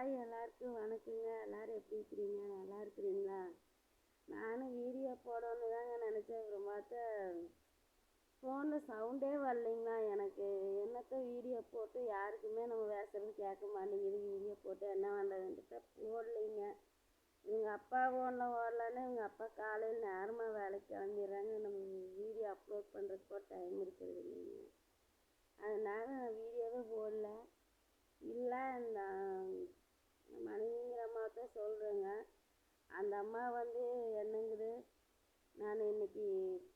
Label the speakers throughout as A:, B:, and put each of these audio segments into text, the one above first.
A: Hi எல்லாருக்கும் வணக்கங்க. எல்லோரும் எப்படி இருக்கிறீங்க? நல்லா இருக்கிறீங்களா? நானும் வீடியோ போடணுன்னு தாங்க நினச்சேன். அப்புறம் பார்த்தா ஃபோனில் சவுண்டே வரலைங்களா எனக்கு? என்னத்த வீடியோ போட்டு யாருக்குமே நம்ம பேசுறது கேட்க மாட்டேங்குது. வீடியோ போட்டு என்ன பண்ணுறதுன்ட்டு போடலைங்க. எங்கள் அப்பா ஃபோனில் ஓடலான்னு இவங்க அப்பா காலையில் நேரமாக வேலைக்கு கிளம்பிடுறாங்க. நம்ம வீடியோ அப்லோட் பண்ணுறதுக்கு கூட டைம் இருக்கிறது இல்லைங்க. அதனால நான் வீடியோவே போடல. இல்லை இந்த மனைவிங்கிற அம்மா தான் சொல்கிறேங்க அந்த அம்மா வந்து என்னங்குது நான் இன்னைக்கு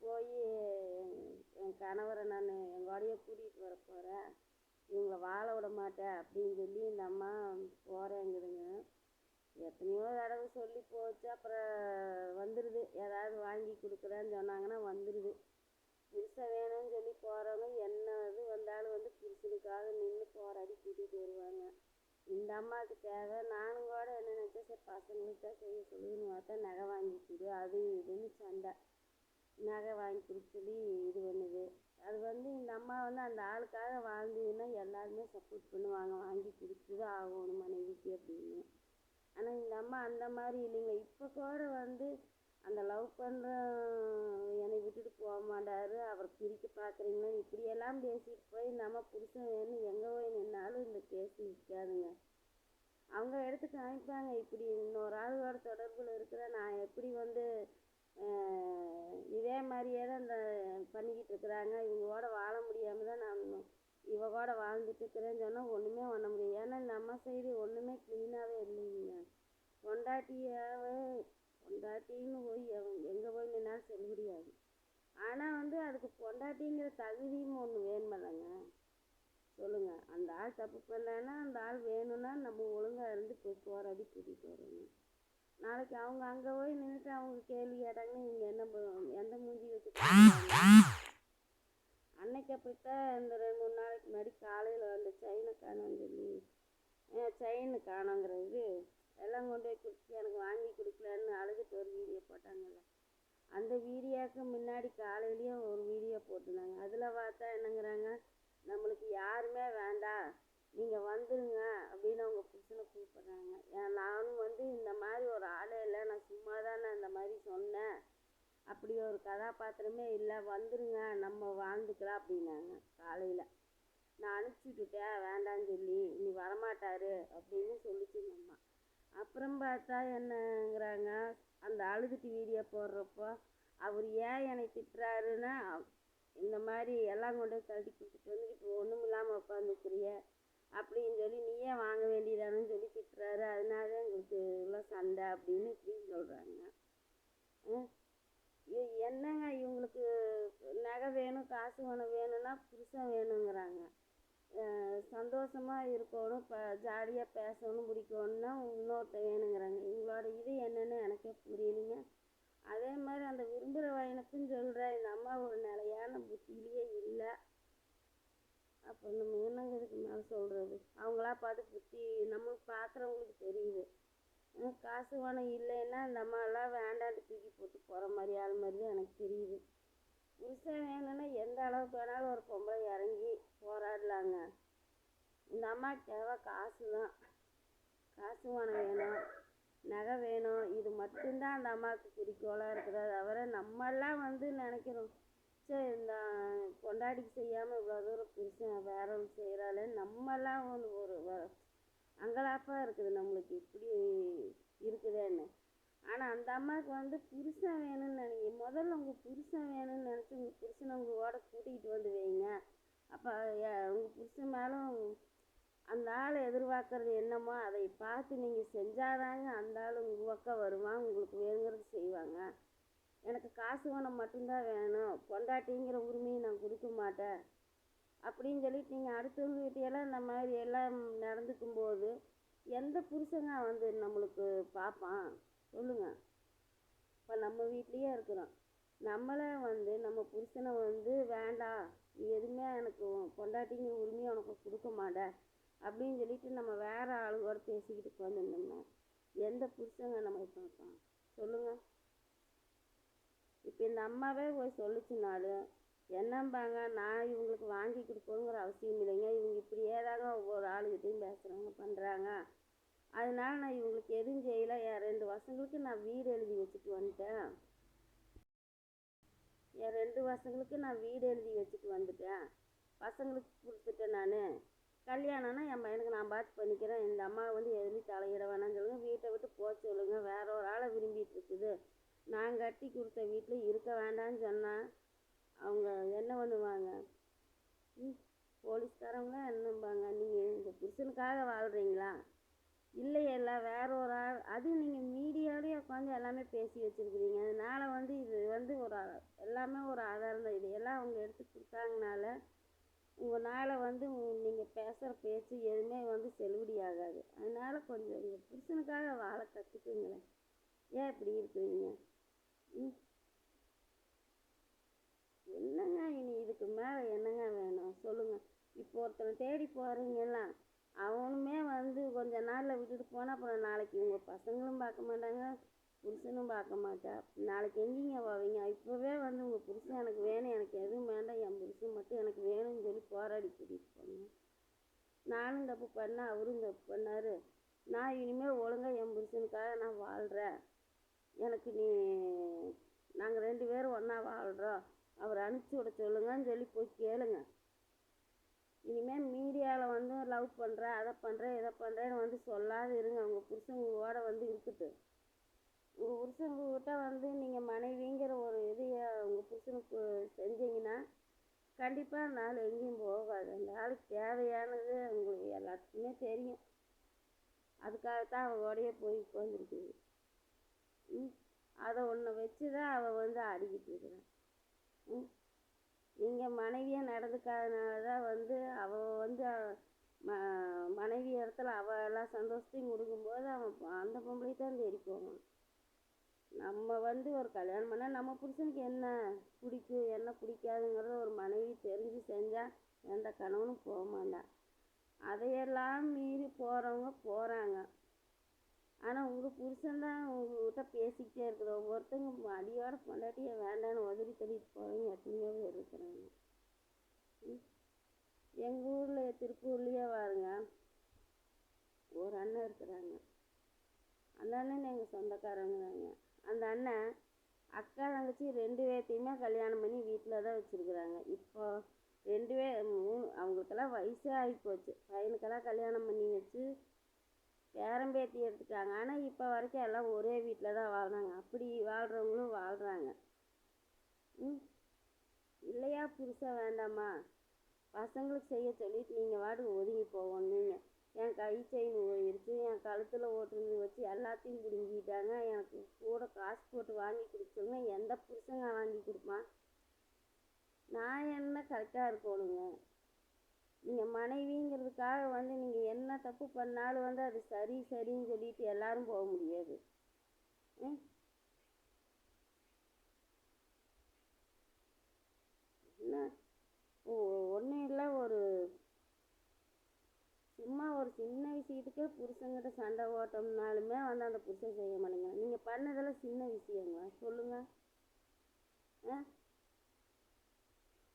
A: போய் என் கணவரை நான் எங்கூடயே கூட்டிகிட்டு வர போகிறேன் இவங்களை வாழ விட மாட்டேன் அப்படின்னு சொல்லி இந்த அம்மா போகிறேங்குதுங்க எத்தனையோ தடவை சொல்லி போச்சு அப்புறம் வந்துடுது ஏதாவது வாங்கி கொடுக்குறேன்னு சொன்னாங்கன்னா வந்துடுது புதுசாக வேணும்னு சொல்லி போகிறவங்க என்ன இது வந்தாலும் வந்து புருஷனுக்காக நின்று போராடி கூட்டிகிட்டு வருவாங்க. இந்த அம்மாவுக்கு தேவை. நானும் கூட என்ன நினச்சேன் சரி பசங்களுக்கு தான் செய்ய சொல்லுன்னு பார்த்தா நகை வாங்கி கொடு அது இதுன்னு சண்டை. நகை வாங்கி கொடுக்க சொல்லி இது பண்ணுது. அது வந்து இந்த அம்மா வந்து அந்த ஆளுக்காக வாழ்ந்ததுன்னா எல்லாருமே சப்போர்ட் பண்ணுவாங்க. வாங்கி கொடுத்து தான் ஆகணும் மனைவிக்கு அப்படின்னு. ஆனால் இந்த அம்மா அந்த மாதிரி இல்லைங்க. இப்போ கூட வந்து அந்த லவ் பண்ணுற என்னை விட்டுட்டு போக மாட்டார் அவர் பிரிக்க பார்க்குறீங்களா? இப்படியெல்லாம் பேசிட்டு போய் நம்ம புருஷன் வேணும் எங்கே போய் நின்னாலும் இந்த கேஸ் நிற்காதுங்க அவங்க எடுத்து காமிப்பாங்க இப்படி இன்னொரு ஆளோட தொடர்பில் இருக்கிற நான் எப்படி வந்து இதே மாதிரியே தான் இந்த பண்ணிக்கிட்டு இருக்கிறாங்க. இவங்களோட வாழ முடியாமல் தான் நான் இவ கூட வாழ்ந்துட்டு இருக்கிறேன்னு சொன்னால் ஒன்றுமே பண்ண முடியாது. ஏன்னா நம்ம சைடு ஒன்றுமே க்ளீனாகவே இல்லைங்க. பொண்டாட்டியாவே பொண்டாட்டின்னு போய் எங்கே போய் நின்னாலும் செல்லுபடியாது ஆனால் வந்து அதுக்கு பொண்டாட்டிங்கிற தகுதியும் ஒன்று வேணுமில்லங்க. சொல்லுங்கள் அந்த ஆள் தப்பு பண்ணலன்னா அந்த ஆள் வேணும்னா நம்ம ஒழுங்காக இருந்து போய் போராடி கூட்டிகிட்டு வரணும் நாளைக்கு அவங்க அங்கே போய் நின்றுட்டு அவங்க கேள்வி கேட்டாங்கன்னா இவங்க என்ன எந்த மூஞ்சி வச்சு அன்னைக்கு அப்படித்தான் இந்த ரெண்டு மூணு நாளைக்கு முன்னாடி காலையில் வந்து செயினை காணோன்னு சொல்லி செயின் காணோங்கிறது எல்லாம் கொண்டு போய் கொடுத்து எனக்கு வாங்கி கொடுக்கலன்னு அழுதுட்டு ஒரு வீடியோ போட்டாங்கல்ல. அந்த வீடியோவுக்கு முன்னாடி காலையிலேயே ஒரு வீடியோ போட்டிருந்தாங்க. அதில் பார்த்தா என்னங்கிறாங்க நம்மளுக்கு யாருமே வேண்டாம் நீங்கள் வந்துடுங்க அப்படின்னு அவங்க புருஷனை கூப்பிட்றாங்க. ஏன் நானும் வந்து இந்த மாதிரி ஒரு ஆளே இல்லை நான் சும்மா தானே இந்த மாதிரி சொன்னேன். அப்படி ஒரு கதாபாத்திரமே இல்லை வந்துடுங்க நம்ம வாழ்ந்துக்கலாம் அப்படின்னாங்க காலையில். நான் அனுப்பிச்சி விட்டுட்டேன் வேண்டான்னு சொல்லி நீ வரமாட்டாரு அப்படின்னு சொல்லிச்சு இந்த அம்மா அப்புறம் பார்த்தா என்னங்கிறாங்க அந்த அழுதுட்டு வீடியோ போடுறப்போ அவர் ஏன் என்னை திட்டுறாருன்னா இந்த மாதிரி எல்லாம் கொண்டு போய் கழட்டி கொடுத்துட்டு வந்து இப்போ ஒன்றும் இல்லாமல் உட்காந்துக்கிறிய அப்படின்னு சொல்லி நீயே வாங்க வேண்டியதானு சொல்லி திட்டுறாரு. அதனால எங்களுக்கு இவ்வளோ சண்டை அப்படின்னு இப்படின்னு சொல்கிறாங்க என்னங்க இவங்களுக்கு நகை வேணும் காசு வேணும் வேணும்னா புருஷன் வேணுங்கிறாங்க. சந்தோஷமாக இருக்கணும் இப்போ ஜாலியாக பேசணும் பிடிக்கணுன்னா இன்னொருத்தன் வேணுங்கிறாங்க. இவங்களோட இது என்னன்னு எனக்கே புரியலைங்க. அதே மாதிரி அந்த விரும்புகிற வயனுக்கும் சொல்கிறேன் இந்த அம்மா ஒரு நிலையான புத்தியிலேயே இல்லை. அப்போ நம்ம என்னங்க இதுக்கு மேலே சொல்கிறது அவங்களா பார்த்து புத்தி நம்ம பார்க்குறவங்களுக்கு தெரியுது. காசு பணம் இல்லைன்னா இந்த அம்மாலாம் வேண்டான்ட்டு தூக்கி போட்டு போகிற மாதிரி ஆள் மாதிரி தான் எனக்கு தெரியுது. புருஷன் வேணும்னா எந்த அளவுக்கு வேணாலும் ஒரு பொம்பளை இறங்கி போராடலாங்க. இந்த அம்மாவுக்கு தேவை காசு தான் காசு பணம் வேணும் நகை வேணும் இது மட்டும்தான் அந்த அம்மாவுக்கு குறிக்கோளாக இருக்கிறது தவிர நம்மெல்லாம் வந்து நினைக்கிறோம் சரி இந்த பொண்டாட்டிக்கு செய்யாமல் இவ்வளோ தூரம் புருஷன் வேறவங்க செய்கிறாளே நம்மெல்லாம் வந்து ஒரு அங்கலாப்பாக இருக்குது நம்மளுக்கு. இப்படி இருக்குதேன்னு. ஆனால் அந்த அம்மாவுக்கு வந்து புருஷன் வேணும்னு நினைக்க முதல்ல உங்கள் புருஷன் வேணும்னு நினச்சி உங்கள் புருஷனை உங்களோட கூட்டிகிட்டு வந்து வைங்க. அப்போ உங்கள் புருஷன் மேலும் அந்த ஆள் எதிர்பார்க்குறது என்னமோ அதை பார்த்து நீங்கள் செஞ்சாதாங்க அந்த ஆள் உங்கள் பக்கம் வருவான் உங்களுக்கு வேணுங்கிறது செய்வாங்க. எனக்கு காசு வேணும் மட்டும்தான் வேணும். பொண்டாட்டிங்கிற உரிமையை நான் கொடுக்க மாட்டேன். அப்படின்னு சொல்லிட்டு நீங்கள் அடுத்தவங்க வீட்டையெல்லாம் இந்த மாதிரி எல்லாம் நடந்துக்கும் போது எந்த புருஷங்க வந்து நம்மளுக்கு பார்ப்பான்? சொல்லுங்கள் இப்போ நம்ம வீட்லேயே இருக்கிறோம். நம்மளே வந்து நம்ம புருஷனை வந்து வேண்டாம் நீ எதுவுமே எனக்கு கொண்டாட்டிங்க உரிமையை உனக்கு கொடுக்க மாட்டேன் அப்படின்னு சொல்லிட்டு நம்ம வேறு ஆளுங்களோட பேசிக்கிட்டு உட்காந்துருந்தோம்னா எந்த புருஷங்க நம்ம பார்ப்பான் சொல்லுங்கள் இப்போ இந்த அம்மாவே போய் சொல்லிச்சுனாலும் என்னம்பாங்க நான் இவங்களுக்கு வாங்கி கொடுக்கணுங்கிற அவசியம் இல்லைங்க. இவங்க இப்படியே தாங்க ஒவ்வொரு ஆளுகிட்டையும் பேசுகிறாங்க பண்ணுறாங்க அதனால நான் இவங்களுக்கு எதுவும் செய்யலை. என் ரெண்டு வருஷங்களுக்கு நான் வீடு எழுதி வச்சுட்டு வந்துட்டேன். என் ரெண்டு வருஷங்களுக்கு நான் வீடு எழுதி வச்சுட்டு வந்துட்டேன். பசங்களுக்கு கொடுத்துட்டேன் நான். கல்யாணம்னா என் பையனுக்கு நான் பார்த்து பண்ணிக்கிறேன். இந்த அம்மா வந்து எதுலேயும் தலையிட வேணாம்னு சொல்லுங்கள் வீட்டை விட்டு போக சொல்லுங்கள் வேற ஒரு ஆளை விரும்பிட்டு இருக்குது. நான் கட்டி கொடுத்த வீட்டில் இருக்க வேண்டாம்னு சொன்னால் அவங்க என்ன பண்ணுவாங்க? ம் போலீஸ்காரவங்க என்னம்பாங்க? நீங்கள் இந்த புருஷனுக்காக வாழ்கிறீங்களா இல்லையல்ல வேற ஒரு ஆள். அது நீங்கள் மீடியாவிலேயே உட்காந்து எல்லாமே பேசி வச்சுருக்கிறீங்க. அதனால் வந்து இது வந்து ஒரு எல்லாமே ஒரு ஆதாரம் தான். இது எல்லாம் அவங்க எடுத்து கொடுத்தாங்கனால உங்களால் வந்து நீங்கள் பேசுகிற பேச்சு எதுவுமே வந்து செல்லுபடி ஆகாது. அதனால் கொஞ்சம் உங்கள் புருஷனுக்காக வாழ கற்றுக்குங்களேன் ஏன் இப்படி இருக்கிறீங்க? ம். என்னங்க இனி இதுக்கு மேலே என்னங்க வேணும்? சொல்லுங்கள் இப்போ ஒருத்தனை தேடி போகிறீங்கல்ல அவனுமே வந்து கொஞ்ச நாளில் விட்டுட்டு போனால் அப்புறம் நாளைக்கு உங்கள் பசங்களும் பார்க்க மாட்டாங்க புருஷனும் பார்க்க மாட்டா. நாளைக்கு எங்கேங்க போவீங்க? இப்போவே வந்து உங்கள் புருஷன் எனக்கு வேணும் எனக்கு எதுவும் வேண்டாம் என் புருஷன் மட்டும் எனக்கு வேணும்னு சொல்லி போராடி கூட்டிகிட்டு போனேன் நானும் தப்பு பண்ணேன் அவரும் தப்பு பண்ணார். நான் இனிமேல் ஒழுங்காக என் புருஷனுக்காக நான் வாழ்கிறேன் எனக்கு நீ நாங்கள் ரெண்டு பேரும் ஒன்றா வாழ்கிறோம் அவர் அனுப்பிச்சி விட சொல்லுங்கன்னு சொல்லி போய் கேளுங்க. இனிமேல் மீடியாவில் வந்து லவ் பண்ணுறேன் அதை பண்ணுறேன் இதை பண்ணுறேன்னு வந்து சொல்லாத இருங்க. உங்கள் புருஷங்களோட வந்து இருக்கட்டும் உங்கள் புருஷங்கக்கிட்ட வந்து நீங்கள் மனைவிங்கிற ஒரு இது உங்கள் புருஷனுக்கு செஞ்சீங்கன்னா கண்டிப்பாக நாள் எங்கேயும் போகாது. அந்த ஆளுக்கு தேவையானது உங்களுக்கு எல்லாத்துக்குமே தெரியும். அதுக்காகத்தான் அவளோடயே போய் உட்காந்துருக்குது ம். அதை ஒன்று வச்சு தான் அவள் வந்து ஆடிக்கிட்டு இருக்கிறான் ம். நீங்கள் மனைவியாக நடந்துக்காதனால தான் வந்து அவள் வந்து ம மனைவி இடத்துல அவள் எல்லா சந்தோஷத்தையும் கொடுக்கும்போது அவன் அந்த பொம்பளை தான் தேடி போவான். நம்ம வந்து ஒரு கல்யாணம் பண்ணால் நம்ம புருஷனுக்கு என்ன பிடிக்கும் என்ன பிடிக்காதுங்கிறத ஒரு மனைவி தெரிஞ்சு செஞ்சால் எந்த கணவனும் போக மாட்டான். அதையெல்லாம் மீறி போகிறவங்க போகிறாங்க ஆனால் உங்கள் புருஷன் தான் உங்கள்கிட்ட பேசிக்கிட்டே இருக்குது. ஒவ்வொருத்தங்க அடியோட பொண்டாட்டியை வேண்டான்னு உதவி தள்ளிட்டு போகிறவங்க எத்தனையோ பேர் இருக்கிறாங்க. எங்கள் ஊரில் திருப்பூர்லேயே வாருங்க ஒரு அண்ணன் இருக்கிறாங்க. அந்த அண்ணன் எங்கள் சொந்தக்காரங்க தாங்க அந்த அண்ணன் அக்கா தங்கச்சி ரெண்டு பேர்த்தையுமே கல்யாணம் பண்ணி வீட்டில் தான் வச்சுருக்குறாங்க. இப்போ ரெண்டு பேர் மூணு அவங்களுக்கெல்லாம் வயசே ஆகி போச்சு. பையனுக்கெல்லாம் கல்யாணம் பண்ணி வச்சு பேரம்பேத்தி எடுத்துட்டாங்க. ஆனால் இப்போ வரைக்கும் எல்லாம் ஒரே வீட்டில் தான் வாழ்றாங்க. அப்படி வாழ்கிறவங்களும் வாழ்கிறாங்க ம். இல்லையா புருஷன் வேண்டாமா பசங்களுக்கு செய்ய சொல்லிட்டு நீங்கள் வாட்டுக்கு ஒதுங்கி போகணுங்க என் கை செயின் போயிருச்சு என் கழுத்தில் ஓட்டுருந்து வச்சு எல்லாத்தையும் பிடுங்கிட்டாங்க. எனக்கு கூட காசு போட்டு வாங்கி கொடுத்தோங்க எந்த புருஷங்க வாங்கி கொடுப்பான்? நான் என்ன கரெக்டாக இருக்கணுங்க நீங்கள் மனைவிங்கிறதுக்காக வந்து நீங்கள் என்ன தப்பு பண்ணாலும் வந்து அது சரி சரின்னு சொல்லிட்டு எல்லாரும் போக முடியாது. என்ன? ஒன்றும் இல்லை ஒரு சும்மா ஒரு சின்ன விஷயத்துக்கே புருஷங்கிட்ட சண்டை ஓட்டம்னாலுமே வந்து அந்த புருஷன் செய்ய மாட்டேங்கிறான். நீங்கள் பண்ணதெல்லாம் சின்ன விஷயங்க. சொல்லுங்கள் ஆ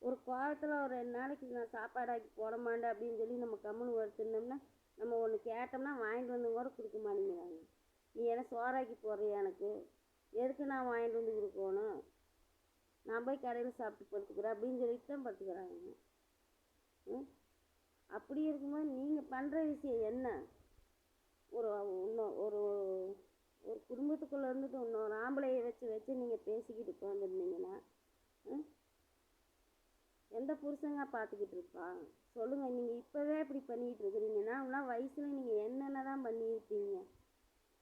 A: ஒரு கோவத்தில் ஒரு ரெண்டு நாளைக்கு நான் சாப்பாடு ஆக்கி போட மாட்டேன் அப்படின்னு சொல்லி நம்ம கம்முன்னு வருத்திருந்தோம்னா நம்ம ஒன்று கேட்டோம்னா வாங்கிட்டு வந்து கூட கொடுக்க மாட்டேங்கிறாங்க. நீ என்ன சோறாக்கி போடுறியா எனக்கு? எதுக்கு நான் வாங்கிட்டு வந்து கொடுக்கணும் நான் போய் கடையில் சாப்பிட்டு படுத்துக்கிறேன் அப்படின்னு சொல்லிட்டு தான் படுத்துக்கிறாங்க. ம்? அப்படி இருக்கும்போது நீங்கள் பண்ணுற விஷயம் என்ன? ஒரு இன்னும் ஒரு ஒரு குடும்பத்துக்குள்ளே இருந்துட்டு இன்னொரு ஆம்பளையை வச்சு வச்சு நீங்கள் பேசிக்கிட்டு உட்காந்துருந்தீங்கன்னா ம்? எந்த புருஷங்க பார்த்துக்கிட்டு இருப்பா சொல்லுங்கள் நீங்கள் இப்போவே இப்படி பண்ணிக்கிட்டு இருக்கிறீங்கன்னா இன்னும் வயசில் நீங்கள் என்னென்ன தான் பண்ணியிருப்பீங்க?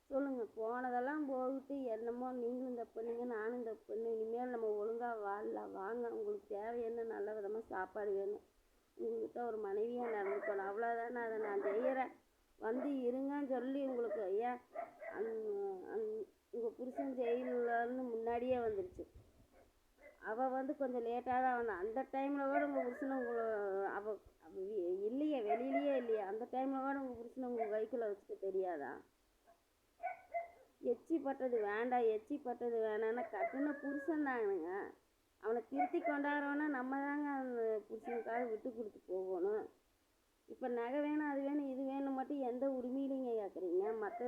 A: சொல்லுங்கள் போனதெல்லாம் போயிட்டு என்னமோ நீங்களும் தப்பு பண்ணீங்க நானும் தப்பு பண்ணேன் இனிமேல் நம்ம ஒழுங்காக வாழலாம் வாங்க. உங்களுக்கு தேவை என்ன? நல்ல விதமாக சாப்பாடு வேணும். உங்கள்கிட்ட ஒரு மனைவியாக நடந்துக்கணும் அவ்வளோதான் அதை நான் செய்கிறேன் வந்து இருங்கன்னு சொல்லி உங்களுக்கு ஏன் அந் அந் உங்கள் புருஷன் ஜெயிலன்னு முன்னாடியே வந்துருச்சு. அவள் வந்து கொஞ்சம் லேட்டாக தான் வந்தான் அந்த டைமில் கூட உங்கள் புருஷனை உங்களை அவள் அவ இல்லையே வெளியிலேயே இல்லையே. அந்த டைமில் கூட உங்கள் புருஷனை உங்கள் கைக்குள்ளே வச்சுக்க தெரியாதா? எச்சி பட்டது வேண்டாம் எச்சி பட்டது வேணாம்னா கட்டின புருஷன் தானுங்க அவனை திருத்தி கொண்டாடுறோன்னா நம்ம தாங்க அந்த புருஷனுக்காக விட்டு கொடுத்து போகணும். இப்போ நகை வேணும் அது வேணும் இது வேணும் மட்டும் எந்த உரிமையிலையும் கேட்குறீங்க மற்ற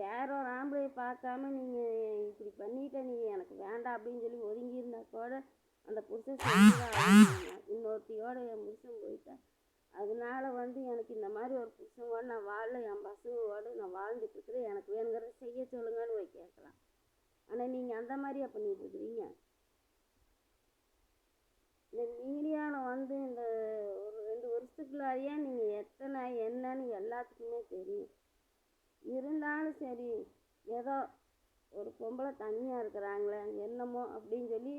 A: வேற ஒரு ஆம்பளை பார்க்காம நீங்கள் இப்படி பண்ணிட்ட நீ எனக்கு வேண்டாம் அப்படின்னு சொல்லி ஒதுங்கியிருந்தா கூட அந்த புருஷன் இன்னொருத்தையோட இன்னொருத்தியோட என் புருஷன் போயிட்டேன் அதனால வந்து எனக்கு இந்த மாதிரி ஒரு புருஷனோட நான் வாழல. என் பசங்களோட நான் வாழ்ந்துட்டு இருக்கிறேன். எனக்கு வேணுங்கிறத செய்ய சொல்லுங்கன்னு போய் கேட்கலாம். ஆனால் நீங்கள் அந்த மாதிரியா பண்ணிட்டு இருக்கிறீங்க. இந்த மீடியாவில் வந்து இந்த ஒரு ரெண்டு வருஷத்துக்குள்ளாரையே நீங்கள் எத்தனை என்னன்னு எல்லாத்துக்குமே தெரியும். இருந்தாலும் சரி ஏதோ ஒரு பொம்பளை தனியாக இருக்கிறாங்களே என்னமோ அப்படின்னு சொல்லி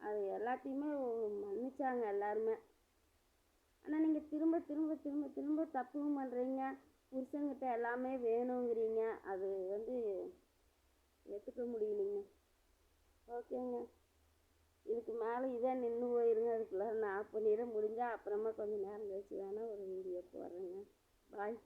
A: அது எல்லாத்தையுமே மன்னிச்சாங்க எல்லாருமே. ஆனால் நீங்கள் திரும்ப திரும்ப திரும்ப திரும்ப தப்பும் பண்ணுறீங்க புருஷங்கிட்ட எல்லாமே வேணுங்கிறீங்க. அது வந்து ஏற்றுக்க முடியலைங்க. ஓகேங்க. இதுக்கு மேலே இதே நின்று போயிருங்க. அதுக்குள்ளே நான் ஆஃப் பண்ணிட முடிஞ்சால் அப்புறமா கொஞ்சம் நேரம் கழிச்சு வேணால் ஒரு வீடியோ போடுறேங்க பாய்